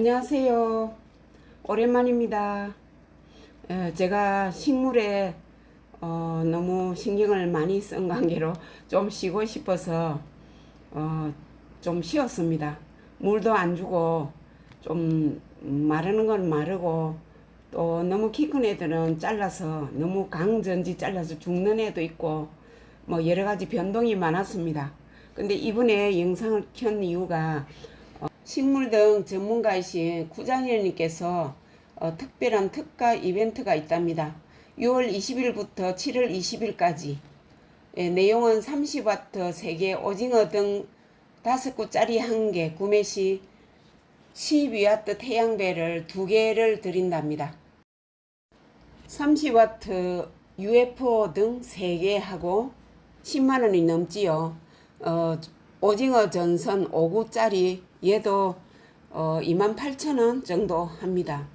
안녕하세요. 오랜만입니다. 에, 제가 식물에 어, 너무 신경을 많이 쓴 관계로 좀 쉬고 싶어서 어, 좀 쉬었습니다. 물도 안 주고 좀 마르는 건 마르고 또 너무 키 큰 애들은 잘라서 너무 강전지 잘라서 죽는 애도 있고 뭐 여러 가지 변동이 많았습니다. 근데 이번에 영상을 켠 이유가 어, 식물 등 전문가이신 구장일님께서 어, 특별한 특가 이벤트가 있답니다. 6월 20일부터 7월 20일까지 예, 내용은 30와트 3개 오징어 등 5구짜리 1개 구매 시 12와트 태양배를 2개를 드린답니다. 30와트 UFO 등 3개 하고 10만원이 넘지요. 어, 오징어 전선 5구짜리 얘도 어, 28,000원 정도 합니다.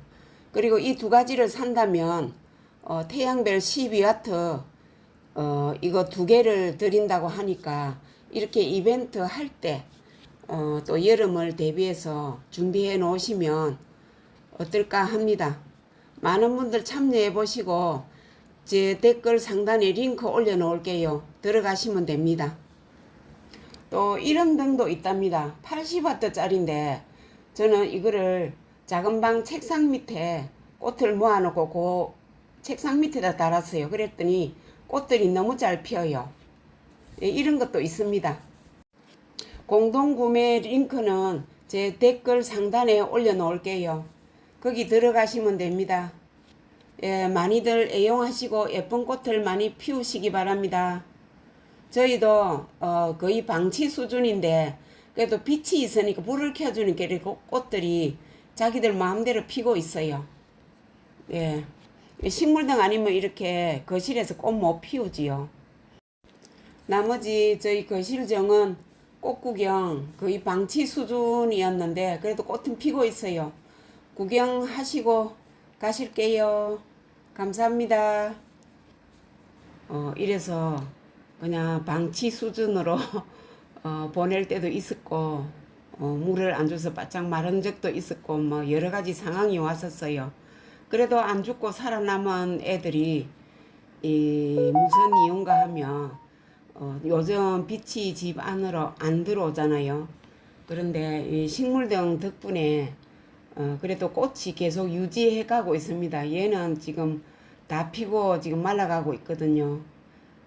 그리고 이 두 가지를 산다면 어, 태양별 12와트 어, 이거 두 개를 드린다고 하니까 이렇게 이벤트 할때 어, 또 여름을 대비해서 준비해 놓으시면 어떨까 합니다. 많은 분들 참여해 보시고 제 댓글 상단에 링크 올려 놓을게요. 들어가시면 됩니다. 또 이런 등도 있답니다. 80와트짜리인데 저는 이거를 작은 방 책상 밑에 꽃을 모아놓고 그 책상 밑에다 달았어요. 그랬더니 꽃들이 너무 잘 피어요. 예, 이런 것도 있습니다. 공동 구매 링크는 제 댓글 상단에 올려 놓을게요. 거기 들어가시면 됩니다. 예, 많이들 애용하시고 예쁜 꽃을 많이 피우시기 바랍니다. 저희도 어, 거의 방치 수준인데 그래도 빛이 있으니까 불을 켜주니까 이렇게 꽃들이 자기들 마음대로 피고 있어요. 예. 식물등 아니면 이렇게 거실에서 꽃 못 피우지요. 나머지 저희 거실정은 꽃 구경 거의 방치 수준이었는데 그래도 꽃은 피고 있어요. 구경하시고 가실게요. 감사합니다. 어, 이래서 그냥 방치 수준으로 어, 보낼 때도 있었고 어, 물을 안 줘서 바짝 마른 적도 있었고 뭐 여러 가지 상황이 왔었어요. 그래도 안 죽고 살아남은 애들이 이 무슨 이유인가 하면 어, 요즘 빛이 집 안으로 안 들어오잖아요. 그런데 이 식물등 덕분에 어, 그래도 꽃이 계속 유지해 가고 있습니다. 얘는 지금 다 피고 지금 말라가고 있거든요.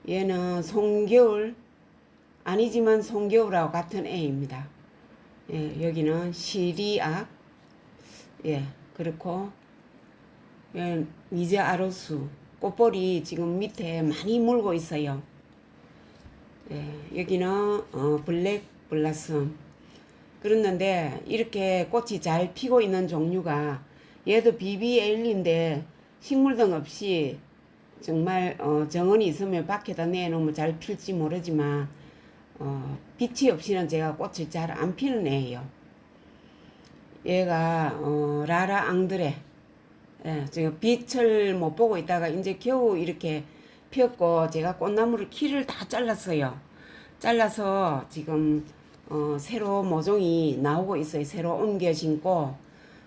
얘는 송겨울 아니지만 송겨울하고 같은 애입니다. 예, 여기는 시리악 예 그렇고 예, 미제 아로수 꽃볼이 지금 밑에 많이 물고 있어요. 예, 여기는 어, 블랙 블라썸 그랬는데 이렇게 꽃이 잘 피고 있는 종류가 얘도 BBL인데 식물등 없이 정말 어, 정원이 있으면 밖에다 내놓으면 잘 필지 모르지만 어, 빛이 없이는 제가 꽃을 잘 안 피는 애예요. 얘가 어, 라라 앙드레 예, 제가 빛을 못 보고 있다가 이제 겨우 이렇게 피었고 제가 꽃나무를 키를 다 잘랐어요. 잘라서 지금 어, 새로 모종이 나오고 있어요. 새로 옮겨 심고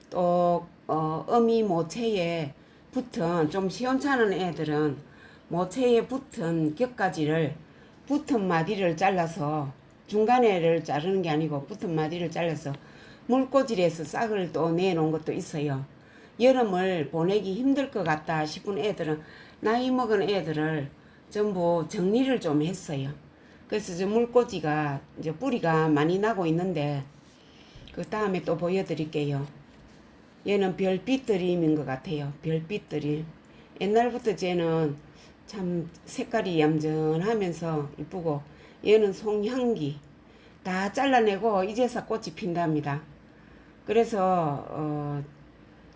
또 어, 어미 모체에 붙은 좀 시원찮은 애들은 모체에 붙은 격가지를 붙은 마디를 잘라서 중간에를 자르는 게 아니고 붙은 마디를 잘라서 물꽂이에서 싹을 또 내놓은 것도 있어요. 여름을 보내기 힘들 것 같다 싶은 애들은 나이 먹은 애들을 전부 정리를 좀 했어요. 그래서 저 물꽂이가 이제 뿌리가 많이 나고 있는데 그 다음에 또 보여드릴게요. 얘는 별빛 드림인 것 같아요. 별빛 드림. 옛날부터 쟤는 참 색깔이 얌전하면서 이쁘고 얘는 송향기 다 잘라내고 이제서 꽃이 핀답니다. 그래서 어,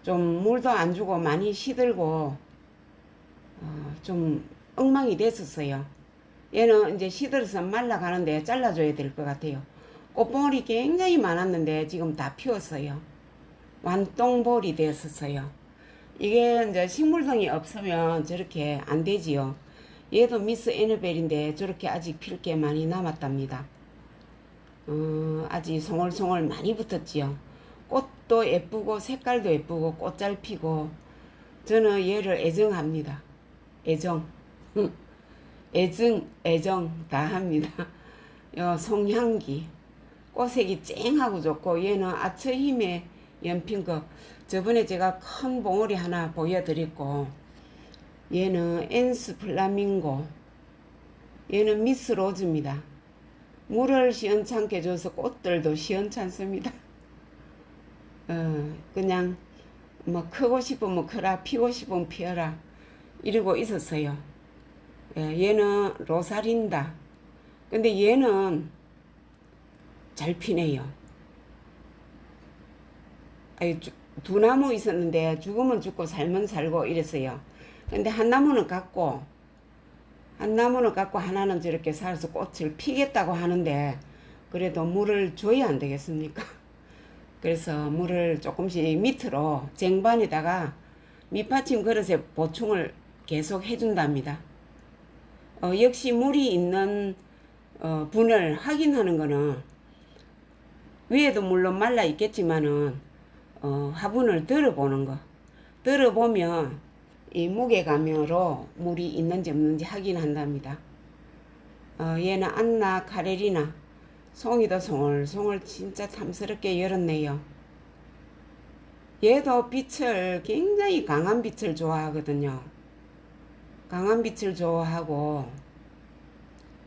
좀 물도 안 주고 많이 시들고 어, 좀 엉망이 됐었어요. 얘는 이제 시들어서 말라가는데 잘라줘야 될 것 같아요. 꽃봉오리 굉장히 많았는데 지금 다 피웠어요. 완똥볼이 되었었어요. 이게 이제 식물등이 없으면 저렇게 안 되지요. 얘도 미스 에너벨인데 저렇게 아직 필 게 많이 남았답니다. 어, 아직 송월송월 많이 붙었지요. 꽃 꽃도 예쁘고 색깔도 예쁘고 꽃 잘 피고 저는 얘를 애정합니다. 애정. 애정, 애정 다 합니다. 요 송향기. 꽃색이 쨍하고 좋고 얘는 아처 힘의 연핀 거 저번에 제가 큰 봉오리 하나 보여드렸고 얘는 엔스 플라밍고 얘는 미스 로즈입니다. 물을 시원찮게 줘서 꽃들도 시원찮습니다. 어, 그냥 뭐 크고 싶으면 크라 피고 싶으면 피어라 이러고 있었어요. 예, 얘는 로사린다. 근데 얘는 잘 피네요. 아니, 주- 두 나무 있었는데 죽으면 죽고 살면 살고 이랬어요. 근데 한 나무는 갖고 한 나무는 갖고 하나는 저렇게 살아서 꽃을 피겠다고 하는데 그래도 물을 줘야 안 되겠습니까? 그래서 물을 조금씩 밑으로 쟁반에다가 밑받침 그릇에 보충을 계속 해준답니다. 어, 역시 물이 있는 어, 분을 확인하는 거는 위에도 물론 말라 있겠지만은 어, 화분을 들어보는 거. 들어보면 이 무게감으로 물이 있는지 없는지 확인한답니다. 어, 얘는 안나 카레리나 송이도 송얼송얼 진짜 탐스럽게 열었네요. 얘도 빛을 굉장히 강한 빛을 좋아하거든요. 강한 빛을 좋아하고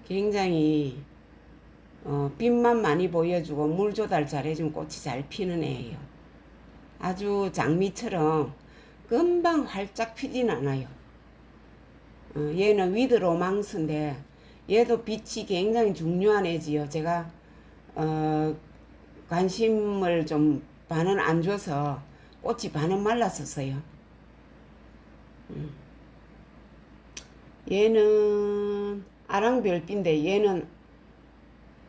굉장히 어, 빛만 많이 보여주고 물 조달 잘해주면 꽃이 잘 피는 애예요. 아주 장미처럼 금방 활짝 피진 않아요. 어, 얘는 위드 로망스인데 얘도 빛이 굉장히 중요한 애지요. 제가 어, 관심을 좀 반은 안 줘서 꽃이 반은 말랐었어요. 음. 얘는 아랑별빛인데 얘는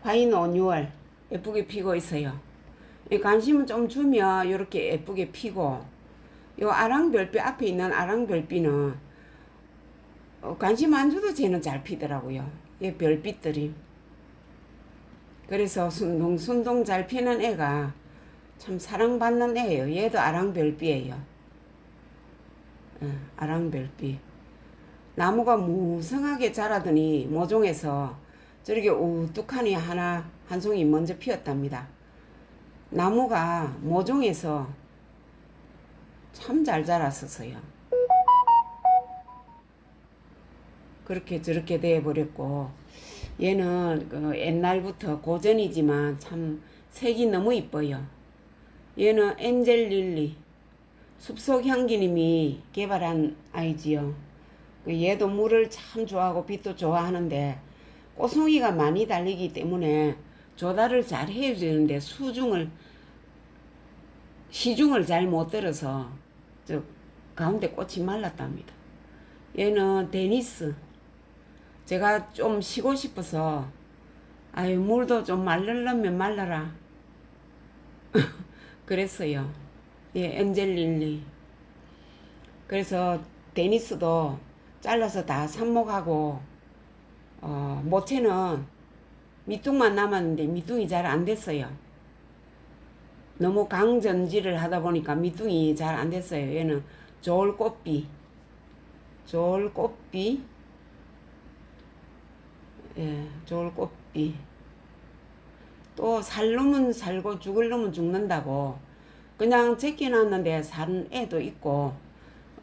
화인 온유월 예쁘게 피고 있어요. 이 관심을 좀 주면 이렇게 예쁘게 피고 요 아랑별빛 앞에 있는 아랑별빛은 어, 관심 안 줘도 쟤는 잘 피더라고요. 이 별빛들이. 그래서 순둥 순둥 잘 피는 애가 참 사랑받는 애예요. 얘도 아랑별빛이에요. 예, 아랑별빛. 나무가 무성하게 자라더니 모종에서 저렇게 우뚝하니 하나 한 송이 먼저 피었답니다. 나무가 모종에서 참 잘 자랐었어요. 그렇게 저렇게 돼 버렸고 얘는 그 옛날부터 고전이지만 참 색이 너무 이뻐요. 얘는 엔젤 릴리 숲속 향기님이 개발한 아이지요. 그 얘도 물을 참 좋아하고 빛도 좋아하는데 꽃송이가 많이 달리기 때문에 조달을 잘 해주는데 수중을 시중을 잘 못 들어서 저 가운데 꽃이 말랐답니다. 얘는 데니스. 제가 좀 쉬고 싶어서 아유 물도 좀 말르려면 말라라. 그랬어요. 예, 엔젤릴리. 그래서 데니스도 잘라서 다 삽목하고 어, 모체는 밑둥만 남았는데 밑둥이 잘 안 됐어요. 너무 강전지를 하다 보니까 밑둥이 잘 안 됐어요. 얘는 좋을 꽃비, 좋을 꽃비, 예, 좋을 꽃비. 또 살 놈은 살고 죽을 놈은 죽는다고 그냥 제껴놨는데 사는 애도 있고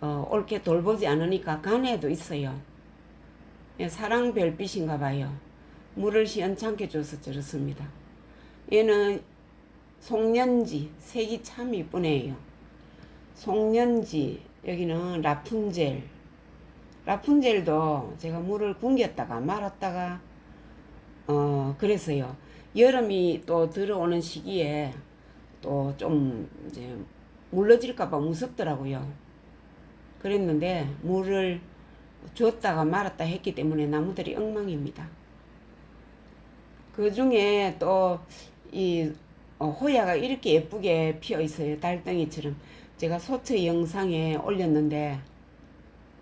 어, 옳게 돌보지 않으니까 간 애도 있어요. 예, 사랑 별빛인가 봐요. 물을 시원찮게 줘서 저렇습니다. 얘는 송년지 색이 참 이쁘네요. 송년지 여기는 라푼젤 라푼젤도 제가 물을 굶겼다가 말았다가 어 그래서요 여름이 또 들어오는 시기에 또 좀 이제 물러질까봐 무섭더라고요. 그랬는데 물을 줬다가 말았다 했기 때문에 나무들이 엉망입니다. 그 중에 또이 어, 호야가 이렇게 예쁘게 피어 있어요. 달덩이처럼. 제가 소처 영상에 올렸는데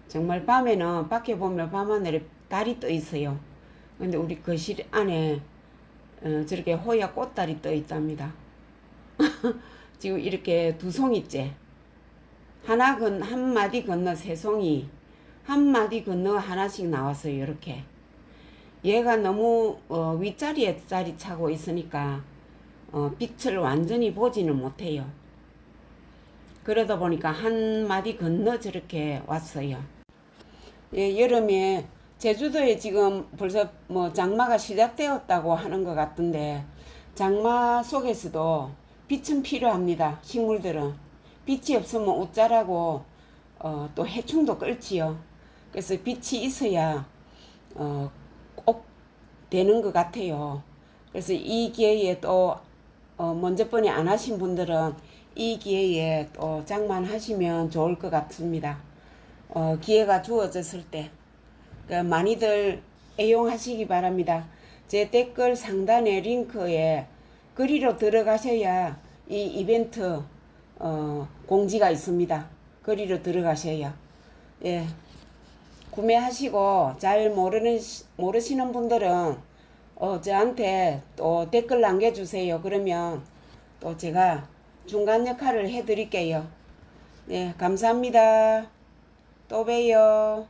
정말 밤에는 밖에 보면 밤하늘에 달이 떠 있어요. 근데 우리 거실 안에 어, 저렇게 호야 꽃달이 떠 있답니다. 지금 이렇게 두 송이째. 하나 건, 한 마디 건너 세 송이. 한 마디 건너 하나씩 나왔어요. 이렇게. 얘가 너무 어, 윗자리에 자리 차고 있으니까 어, 빛을 완전히 보지는 못해요. 그러다 보니까 한 마디 건너 저렇게 왔어요. 예, 여름에 제주도에 지금 벌써 뭐 장마가 시작되었다고 하는 것 같은데 장마 속에서도 빛은 필요합니다. 식물들은 빛이 없으면 옷 자라고 어, 또 해충도 끌지요. 그래서 빛이 있어야 어, 꼭 되는 것 같아요. 그래서 이 기회에 또 어, 먼저 번에 안 하신 분들은 이 기회에 또 장만하시면 좋을 것 같습니다. 어, 기회가 주어졌을 때그 많이들 애용하시기 바랍니다. 제 댓글 상단의 링크에 거리로 들어가셔야 이 이벤트 어, 공지가 있습니다. 거리로 들어가셔야 예 구매하시고 잘 모르는 시- 모르시는 분들은 어, 저한테 또 댓글 남겨주세요. 그러면 또 제가 중간 역할을 해드릴게요. 네, 감사합니다. 또 봬요.